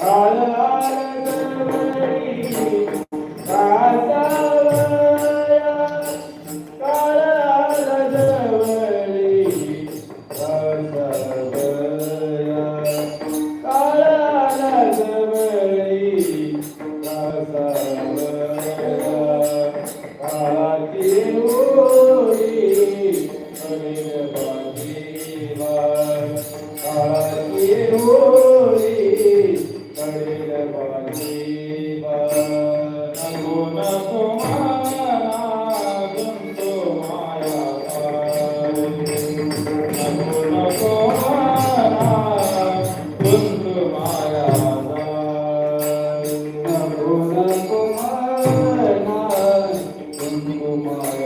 Halleluja.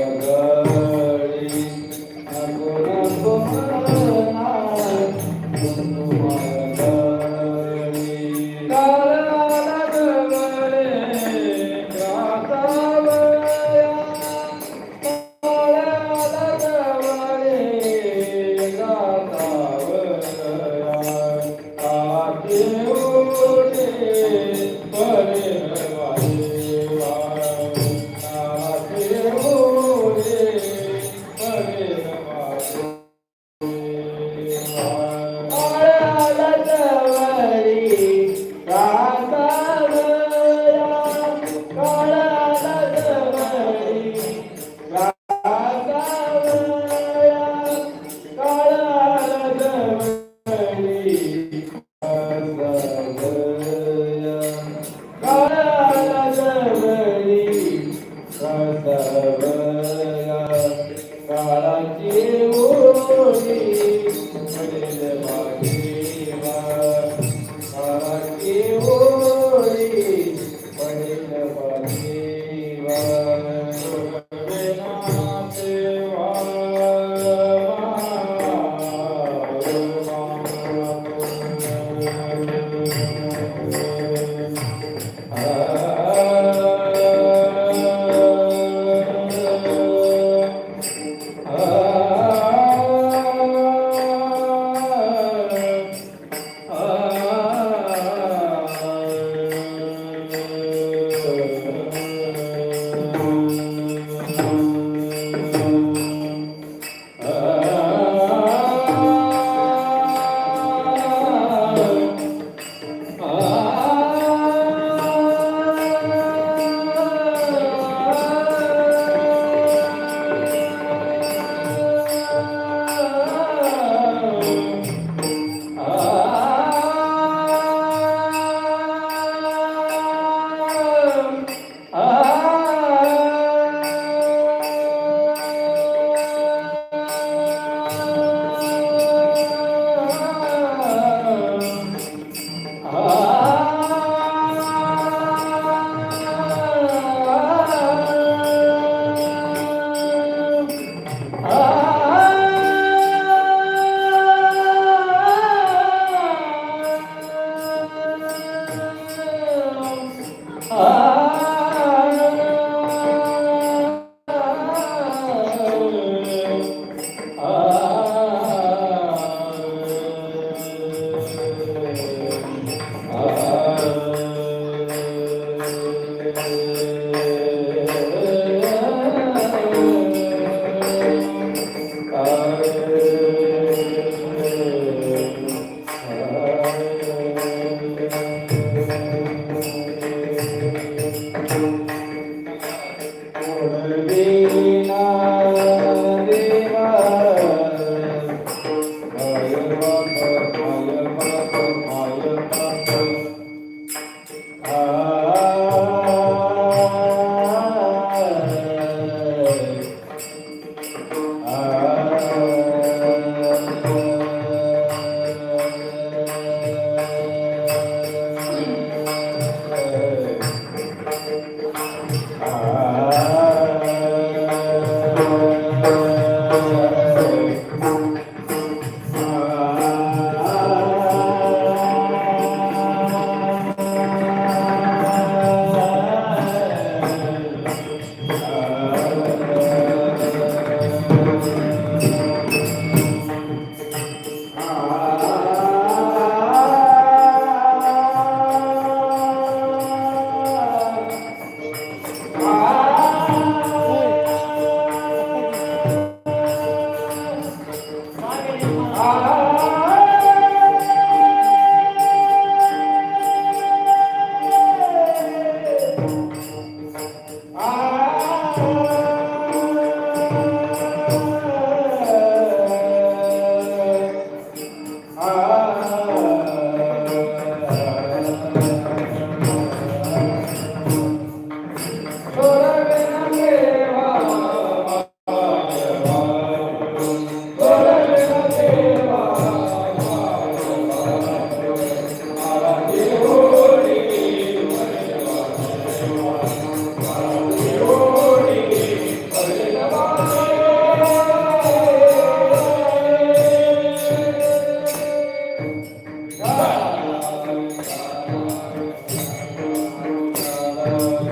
Thank you.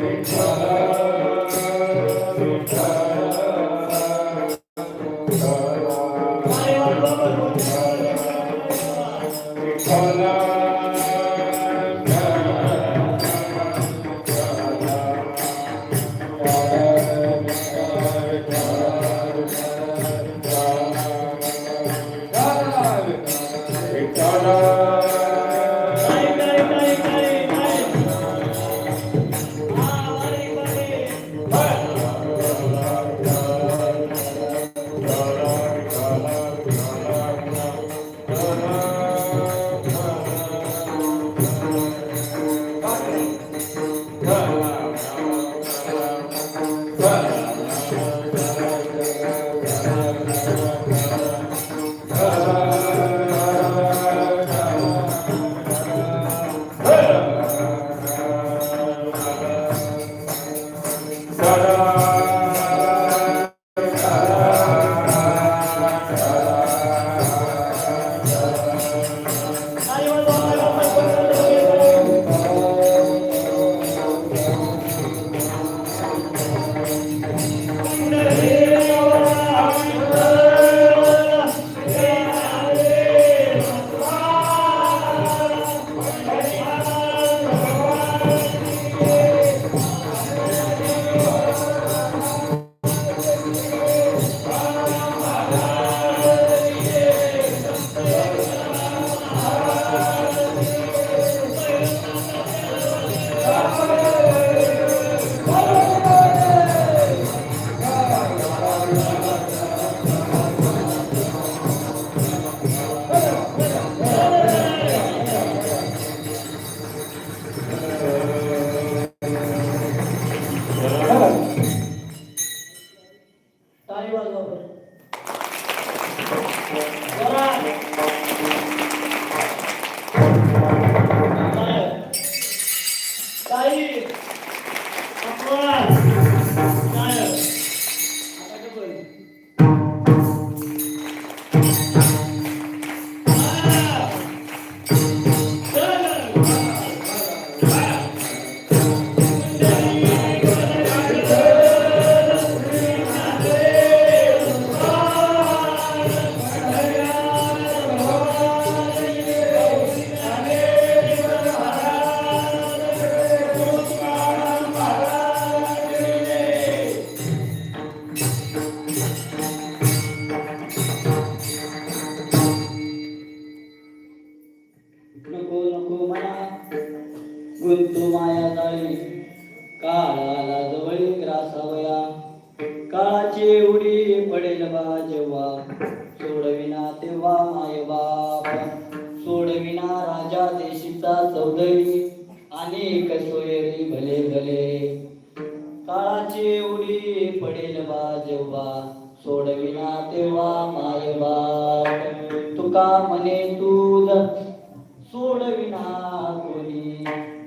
Thank you.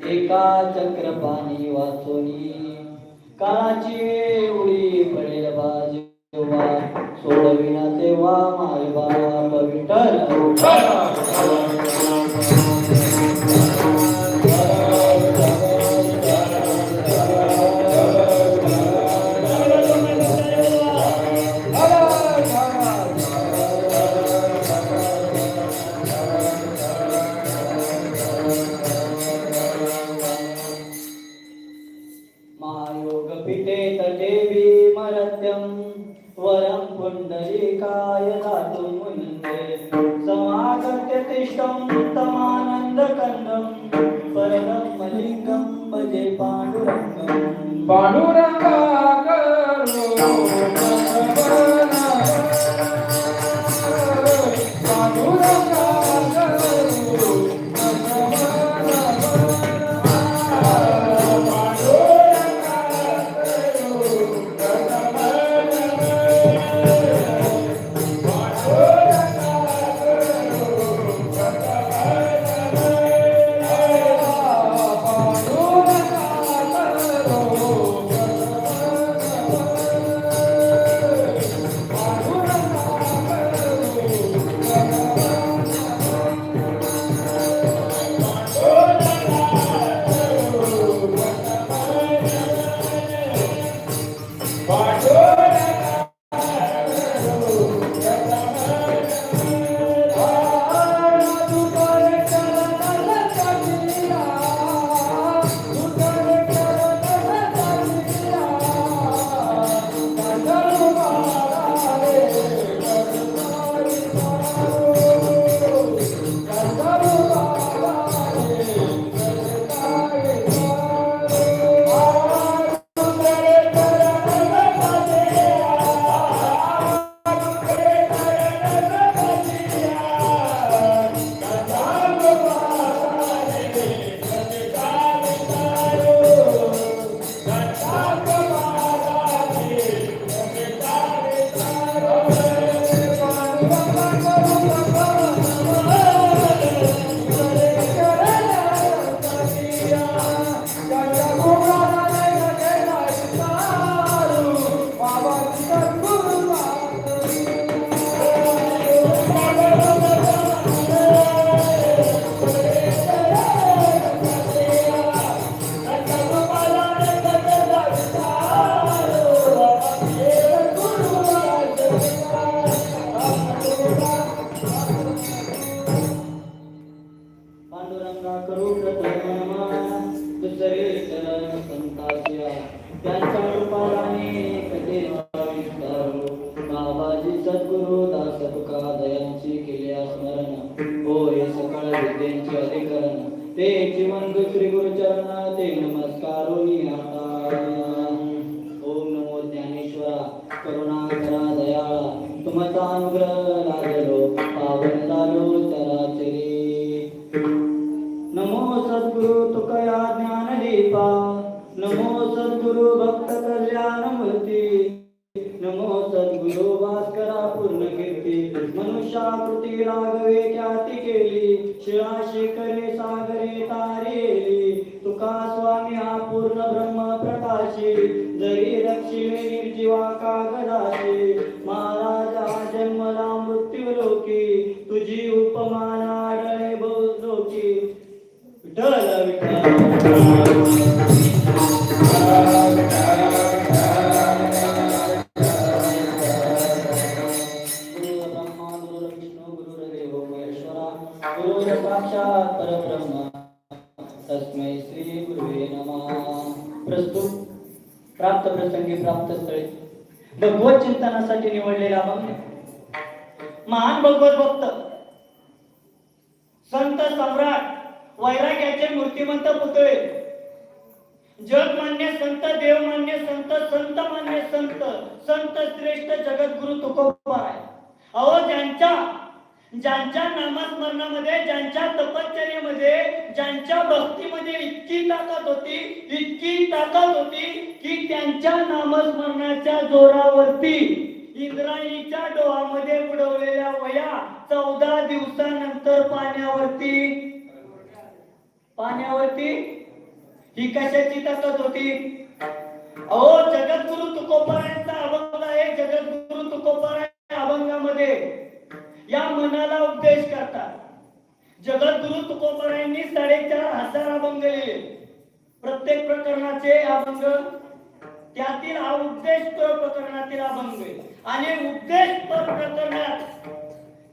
एका चक्र पाणी वाचोनी काळाची उडी पडेल बाजूबा सोडविना तेव्हा माय बाबा विठ्ठल सद्गुरु तुकया ज्ञान दीपा नमो सद्गुरु भक्त कल्याण मूर्ती नमो सद्गुरु भास्करा पूर्ण कीर्ती मनुष्याकृती राग स्थळी भगवत चिंतनासाठी निवडलेला भक्त महान भगवत भक्त. संत सम्राट वैराग्याचे मूर्तिमंत पुतळे. जग मान्य संत देव मान्य संत संत मान्य संत संत श्रेष्ठ जगद्गुरु तुकोबा आहे अहो ज्यांच्या ज्यांच्या नामस्मरणामध्ये ज्यांच्या तपश्चर्यामध्ये ज्यांच्या भक्तीमध्ये इतकी ताकद होती इतकी ताकद होती की त्यांच्या नामस्मरणाच्या जोरावरती इंद्राणीच्या डोहामध्ये बुडवलेल्या वया चौदा दिवसानंतर पाण्यावरती पाण्यावरती ही कशाची ताकद होती? अहो जगद्गुरु तुकोबारायांचा अभंग आहे. जगद्गुरु तुकोबाराय अभंगामध्ये या मनाला उपदेश करतात. जगद्गुरु तुकोबरायांनी साडेचार हजार अभंग लिहिले. प्रत्येक प्रकरणाचे अभंग त्यातील हा उपदेश प्रकरणातील अभंग आणि उपदेश प्रकरणात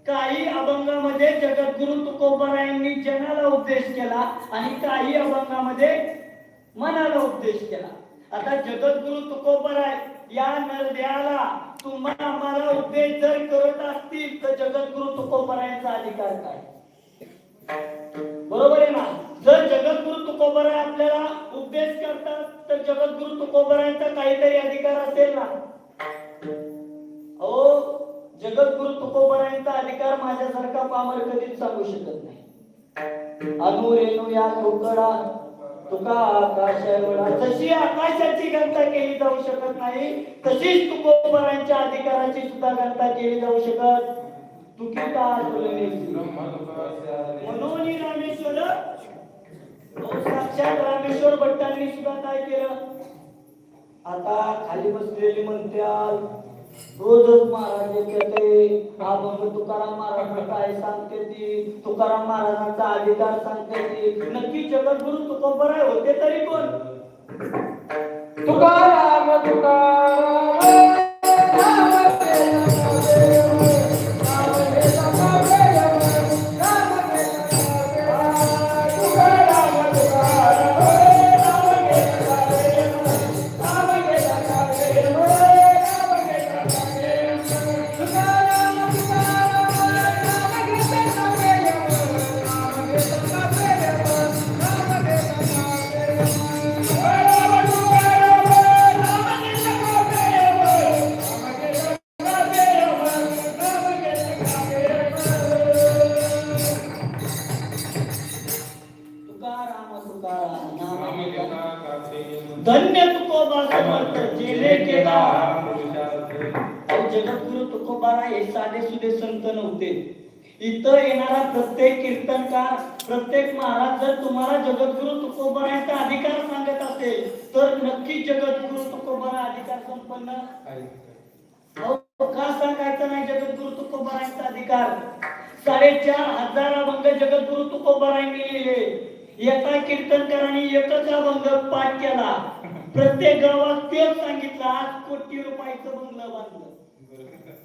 काही अभंगामध्ये जगद्गुरु तुकोबरायांनी जनाला उपदेश केला आणि काही अभंगामध्ये मनाला उपदेश केला. आता जगद्गुरु तुकोबराय या नरदेहाला तुम्हाला आम्हाला उपदेश जर करत असतील तर जगद्गुरु तुकोबरायांचा अधिकार काय? बरोबर आहे ना? जर जगद्गुरु तुकोबराय आपल्याला उपदेश करतात तर जगद्गुरु तुकोबरायांचा काहीतरी अधिकार असेल ना? अहो जगद्गुरु तुकोबरायांचा अधिकार माझ्यासारखा पामर कधीच सांगू शकत नाही. अनु रेणू या ठोकडा तुका आकाश जशी आकाशाची गणता केली जाऊ शकत नाही तशीच तुकोबरांच्या अधिकाराची सुद्धा गणता केली जाऊ शकत. तुकिता तुलनेची म्हणून रामेश्वर साक्षात रामेश्वर भट्टांनी सुद्धा काय केलं? आता खाली बसलेली म्हणत्याल रोजच महाराज येते हा मग तुकाराम महाराज काय सांगते ती? तुकाराम महाराजांचा अधिकार सांगते ती. नक्की जगद्गुरु तुकोबराय होते तरी कोण? तुकाराम तुकाराम. महाराज तुम्हाला जगद्गुरु तुकोबाराचा अधिकार सांगत असेल तर नक्की जगद्गुरु तुकोबारा अधिकार संपन्न. का सांगायचं नाही जगद्गुरु तुकोबारांचा अधिकार? साडेचार हजार अभंग जगद्गुरु तुकोबारांनी लिहिले. एका कीर्तनकाराने एकच अभंग पाठ केला. प्रत्येक गावात तेच सांगितलं आज कोटी रुपयाचं बंगलं बांधलं.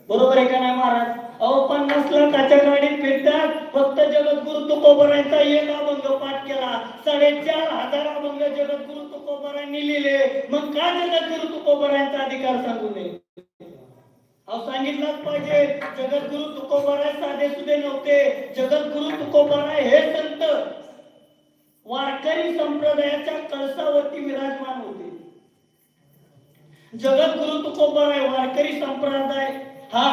बरोबर आहे का नाही महाराज? अहो पन्नास लाखाच्या गाडीत फिरतात. फक्त जगद्गुरु तुकोबरांचा एक अभंग पाठ केला. साडेचार हजार अभंग जगद्गुरु तुकोबरांनी लिहिले. मग का जगद्गुरु तुकोबरांचा अधिकार सांगू नये? अहो सांगितलंच पाहिजे जगद्गुरु तुकोबरा साधे सुधे नव्हते. जगद्गुरु तुकोबाराय हे संत. वारकरी संप्रदायाच्या कळसावरती विराजमान होते. जगद्गुरु तुकोबाराय वारकरी संप्रदाय. हा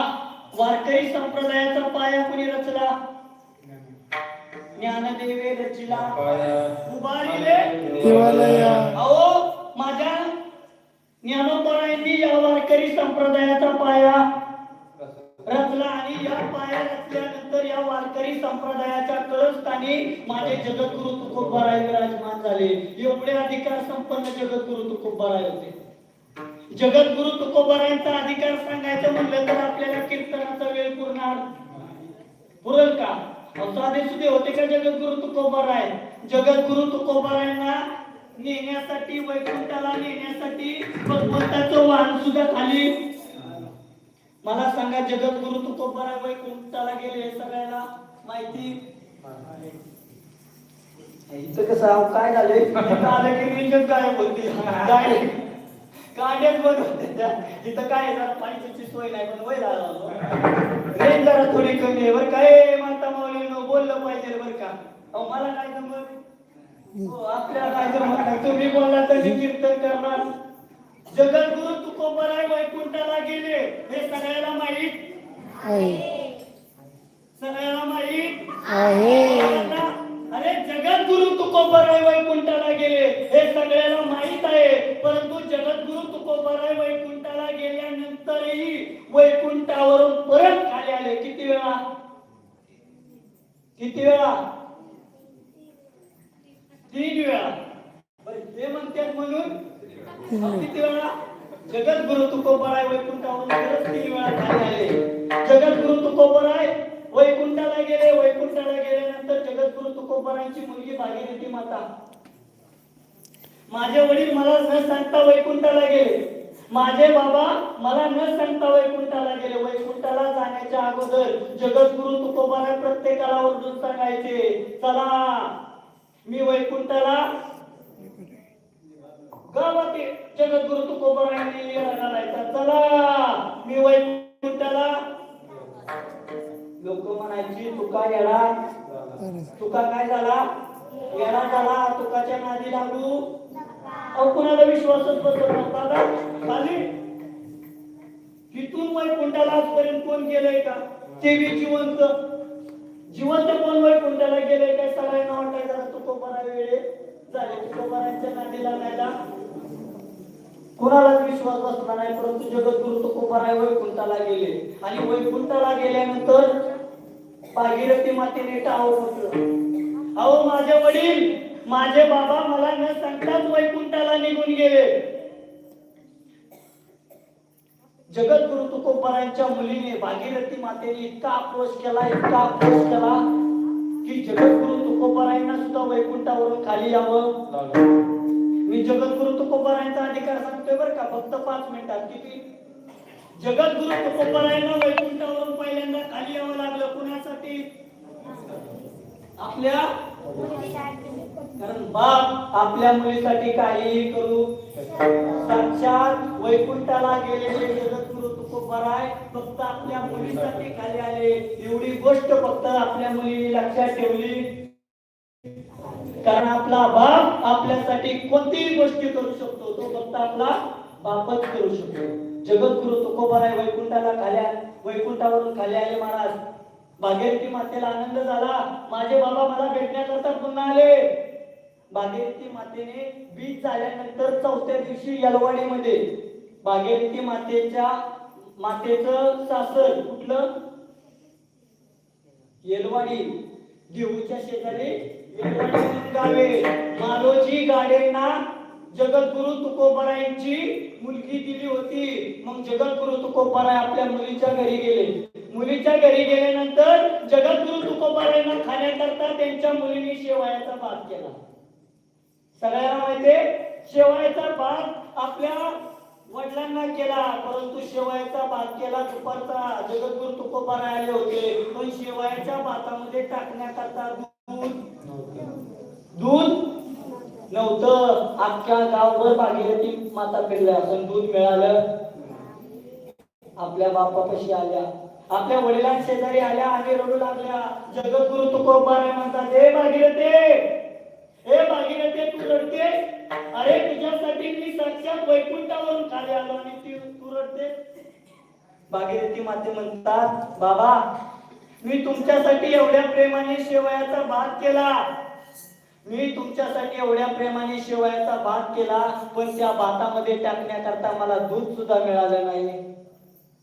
वारकरी संप्रदायाचा पाया कुणी रचला? ज्ञानदेवे रचिला. उभारिले अहो माझ्या ज्ञानोबरायांनी या वारकरी संप्रदायाचा पाया रचला आणि या पाया रचल्यानंतर या वारकरी संप्रदायाच्या कळस्थानी माझे जगद्गुरु तुकोबाराय विराजमान झाले. एवढे अधिकार संपन्न जगद्गुरु तुकोबाराय होते जगद्गुरु तुकोबारायांचा अधिकार सांगायचं म्हणलं तर आपल्याला कीर्तनाचा वेळ पुरणार पुरेल का? साधे सुधे होते का जगद्गुरु तुकोबाराय? जगद्गुरु तुकोबारायांना नेण्यासाठी वैकुंठाला नेण्यासाठी भगवंताचं वाहन सुद्धा खाली. मला सांगा जगद्गुरु तुकोबाराय वैकुंठाला गेले हे सगळ्याला माहिती? इथं कसं काय झालंय? आलं की गायब होती. होते त्या. इथं काय पाण्याची सोय नाही पण वय झाला रेंज जरा थोडी कमी आहे बरं काय माता माऊलीनं बोललं पाहिजे बरं का? अहो मला काय जमत हो, आपल्याला काय जमत नाही. तुम्ही बोलला तर मी कीर्तन करणार. जगद्गुरु तुकोबराय वैकुंठाला गेले. हे सगळ्याला माहीत? सगळ्याला माहीत? आहे. अरे जगद्गुरु तुकोबराय वैकुंठाला गेले. हे सगळ्याला माहीत आहे. परंतु जगद्गुरु तुकोबराय वैकुंठाला गेल्यानंतरही वैकुंठावरून परत खाली आले. किती वेळा? किती वेळा? तीन वेळा. ते म्हणतात म्हणून किती वेळा? जगद्गुरु तुकोबराय वैकुंठावरून परत तीन वेळा खाली आले. जगद्गुरु तुकोबराय वैकुंठाला गेले वैकुंठाला गेल्यानंतर जगद्गुरु तुकोबरायांची मुलगी भागीरथी माता. माझे वडील मला न सांगता वैकुंठाला गेले. माझे बाबा मला न सांगता वैकुंठाला गेले. वैकुंठाला जाण्याच्या अगोदर जगद्गुरु तुकोबाराय प्रत्येकाला ओरडून सांगायचे चला मी वैकुंठाला गावात जगद्गुरु तुकोबारा चला. मी वैकुंठाला लोक म्हणायची तुका येडा तुका काय झाला? येडा झाला तुकाच्या नादी लागू. अहो कुणाला विश्वासच बसत नव्हता का खाली तिथून वैकुंठाला आजपर्यंत कोण गेलंय का? ते बी जिवंत. जिवंत कोण वैकुंठाला गेलंय काय सगळ्यांना वाटायचं जरा तुकोबारा वेळे झाले तुकोबारांच्या नादी लागायला कोणालाच विश्वास बसला नाही परंतु जगद्गुरु तुकोबाराय वैकुंठाला गेले. आणि वैकुंठाला गेल्यानंतर भागीरथी मातेने टाळू म्हटलं अहो माझे वडील माझे बाबा मला न सांगताच वैकुंठाला निघून गेले. जगद्गुरु तुकोबारांच्या मुलीने भागीरथी मातेने इतका आक्रोश केला इतका आक्रोश केला की जगद्गुरु तुकोबारायांना सुद्धा वैकुंठावरून खाली यावं मी जगद्गुरु तुकोबारायांचा अधिकार सांगतोय बरं का फक्त पाच मिनिटात किती? जगद्गुरु तुकोबारायांना वैकुंठावरून पहिल्यांदा खाली यावं लागलं कुणासाठी? आपल्या? कारण बाप आपल्या मुलीसाठी काहीही करू साक्षात वैकुंठाला गेलेले जगद्गुरु तुकोबाराय फक्त आपल्या मुलीसाठी खाली आले. एवढी गोष्ट फक्त आपल्या मुलीने लक्षात ठेवली. कारण आपला बाप आपल्यासाठी कोणतीही गोष्टी करू शकतो. तो फक्त आपला बापच करू शकतो. जगद्गुरु तुकोबाराय वैकुंठाला खाल्या वैकुंठावरून खाली आले महाराज. भागीरथी मातेला आनंद झाला. माझे बाबा मला भेटण्याकरता पुन्हा आले. भागीरथी मातेने बीज झाल्यानंतर चौथ्या दिवशी यलवाडीमध्ये भागीरथी मातेच्या मातेचं सासर कुठलं? येलवाडी देऊच्या शेजारी गावे. मालोजी गाडेंना जगद्गुरु तुकोबरायांची मुलगी दिली होती. मग जगद्गुरु तुकोबराय आपल्या मुलीच्या घरी गेले. मुलीच्या घरी गेल्यानंतर जगद्गुरु तुकोबरायांना खाण्याकरता त्यांच्या मुलीने शेवायाचा भात केला. सगळ्यांना माहितीये? शेवायाचा भात आपल्या वडिलांना केला परंतु शेवायाचा भात केला दुपारचा. जगद्गुरु तुकोबाराय आले होते. पण शेवायाच्या भातामध्ये टाकण्याकरता दूध? नव्हतं. अख्ख्या गावभर भागीरथी माता फिरल्या पण दूध मिळालं. आपल्या बापापाशी आल्या. आपल्या वडिलां शेजारी आल्या आणि रडू लागल्या. जगद्गुरु तुकोबार म्हणतात हे भागीरथे हे भागीरथे तू रडते? अरे तुझ्यासाठी मी साक्षात वैकुंठावरून खाली आलो आणि ती तू रडते? भागीरथी माते म्हणतात बाबा मी तुमच्यासाठी एवढ्या प्रेमाने शेवयाचा भात केला. मी तुमच्यासाठी एवढ्या प्रेमाने शेवयाचा भात केला पण त्या भातामध्ये टाकण्याकरता मला दूध सुद्धा मिळालं नाही.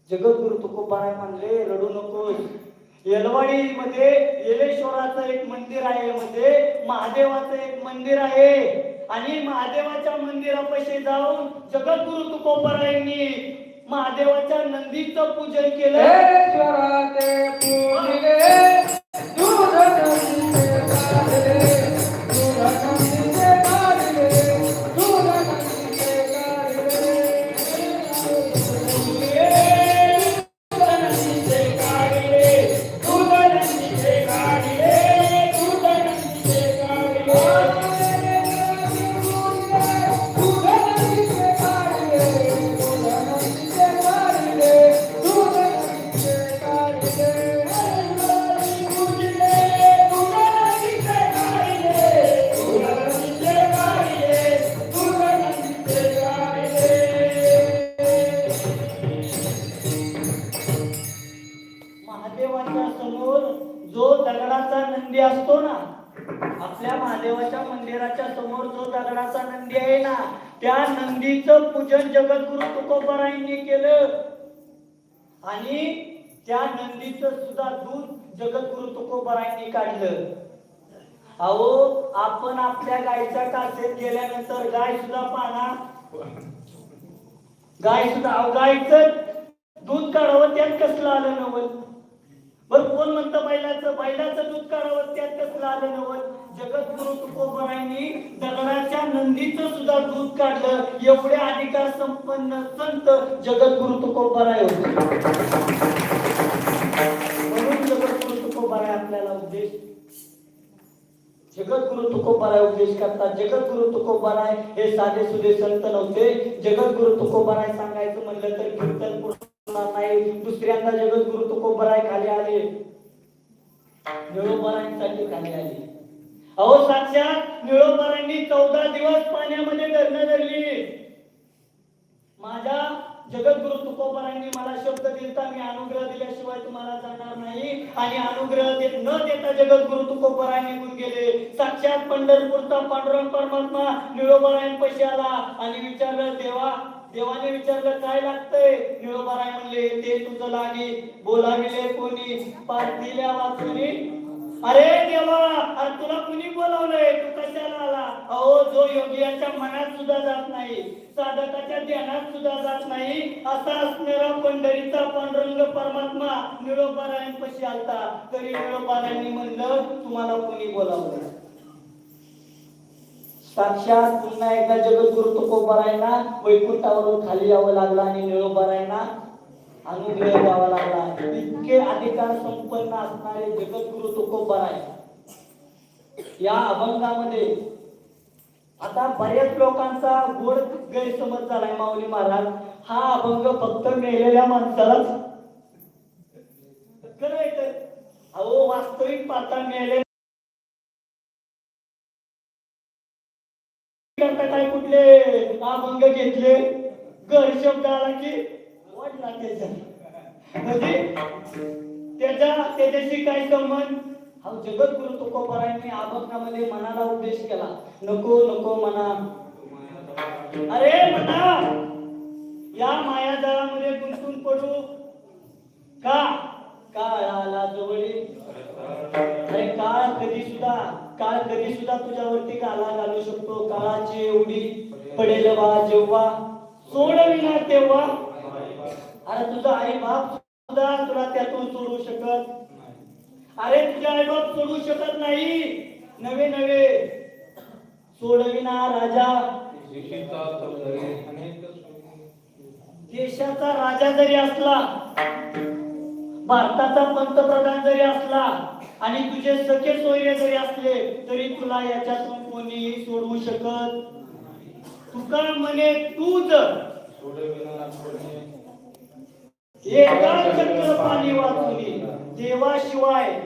जगद्गुरु तुकोबाराय म्हणले रडू नकोस. येलवाडी मध्ये येलेश्वराचं एक मंदिर आहे म्हणजे महादेवाचं एक मंदिर आहे. आणि महादेवाच्या मंदिरापाशी जाऊन जगद्गुरु तुकोबरायांनी महादेवाच्या नंदीचं पूजन केलं. आपल्या महादेवाच्या मंदिराच्या समोर जो दगडाचा नंदी आहे ना त्या नंदीचं पूजन जगद्गुरु तुकोबरायांनी केलं. आणि त्या नंदीचं सुद्धा दूध जगद्गुरु तुकोबरायांनी काढलं. अहो आपण आपल्या गायच्या कासेत गेल्यानंतर गाय सुद्धा पाना गाय सुद्धा अहो, गायचं दूध काढावं त्यात कसलं आलं नवल? बर कोण म्हणतं बैलाचं? बैलाचं दूध काढावं त्यात कसलं आलं नवत जगद्गुरु तुकोबरायांनी दगडाच्या नंदीचं सुद्धा दूध काढलं. एवढे अधिकार संपन्न संत जगद्गुरु तुकोबराय होते. म्हणून जगद्गुरु तुकोबराय आपल्याला उद्देश जगद्गुरु तुकोबाराय उपदेश करतात. जगद्गुरु तुकोबाराय हे साधे सुधे संत नव्हते. जगद्गुरु तुकोबाराय सांगायचं म्हणलं तर कीर्तन पूर्ण नाही दुसऱ्यांदा जगद्गुरु तुकोबाराय खाली आले निळोबारायांसाठी खाली आली. अहो साक्षात निळोबारांनी चौदा दिवस पाण्यामध्ये धरणं धरली. माझ्या जगद्गुरु तुकोबारांनी मला शब्द दिलता मी अनुग्रह दिल्याशिवाय तुम्हाला जाणार नाही आणि अनुग्रह देत न देता जगद्गुरु तुकोबाराय निघून गेले. साक्षात पंढरपूरचा पांडुरंग परमात्मा निळोबारायांपाशी आला आणि विचारलं देवा देवाने विचारलं काय लागतंय? निळोबाराय म्हणले ते तुझं लागी. बोलाविले कोणी पार दिल्या वाचून. अरे देवा अरे तुला कुणी बोलावलंय? तू कशाला आला? अहो जो योगियाच्या मनात सुद्धा जात नाही साधकाच्या ध्यानात सुद्धा जात नाही असा असणारा पंढरीचा पांडुरंग परमात्मा निळोबारायण आलता. तरी निळोबारायांनी म्हणलं तुम्हाला कुणी बोलावलं साक्षात पुन्हा एकदा जगद्गुरु तुकोबारायांना वैकुंठावरून खाली यावं लागलं आणि निळोबारायांना अनुग्रह द्यावा लागला. इतके अधिकार संपन्न असणारे जगद्गुरु आहे. या अभंगामध्ये आता बऱ्याच लोकांचा गोड गैरसमज झालाय माऊली महाराज. हा अभंग फक्त मेलेल्या माणसालाच अहो वास्तविक पाहता मेले करता काय कुठले? अभंग घेतले. घर शब्द आला की वाटला त्याच्या म्हणजे त्याचा त्याच्याशी काय संबंध? हा जगद्गुरु तुकोबारायांनी अभंगामध्ये मनाला उद्देश केला. नको नको मना अरे मना या मायाजाळामध्ये गुंतून पडू का? काळाला जवळी अरे काळ कधी सुद्धा काळ कधी सुद्धा तुझ्यावरती काला घालू शकतो. काळाची एवढी पडेल बा जेव्हा सोडविना तेव्हा अरे तुझा आई बाप सुद्धा तुला त्यातून सोडू शकत अरे तुझा आई बाप सोडू शकत नाही. नवे नवे सोडविना राजा. देशाचा राजा जरी असला भारताचा पंतप्रधान जरी असला आणि तुझे सखे सोयरे जरी असले तरी तुला याच्यातून कोणीही सोडवू शकत तुका म्हणे तूच एका चक्र पाणी वाचवली देवाशिवाय